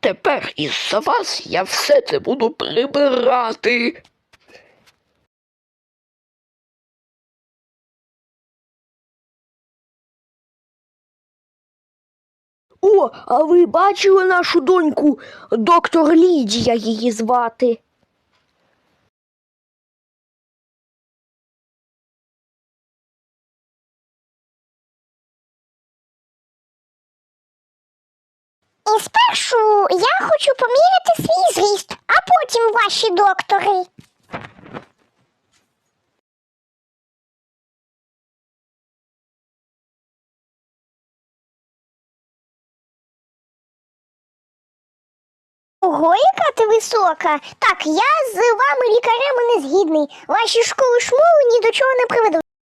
Тепер із-за вас я все це буду прибирати. О, а ви бачили нашу доньку? Доктор Лідія її звати. І спершу я хочу поміряти свій зріст, а потім ваші доктори. Ого, яка ти висока. Так, я з вами лікарями не згідний. Ваші школи шмоли ні до чого не приведуть.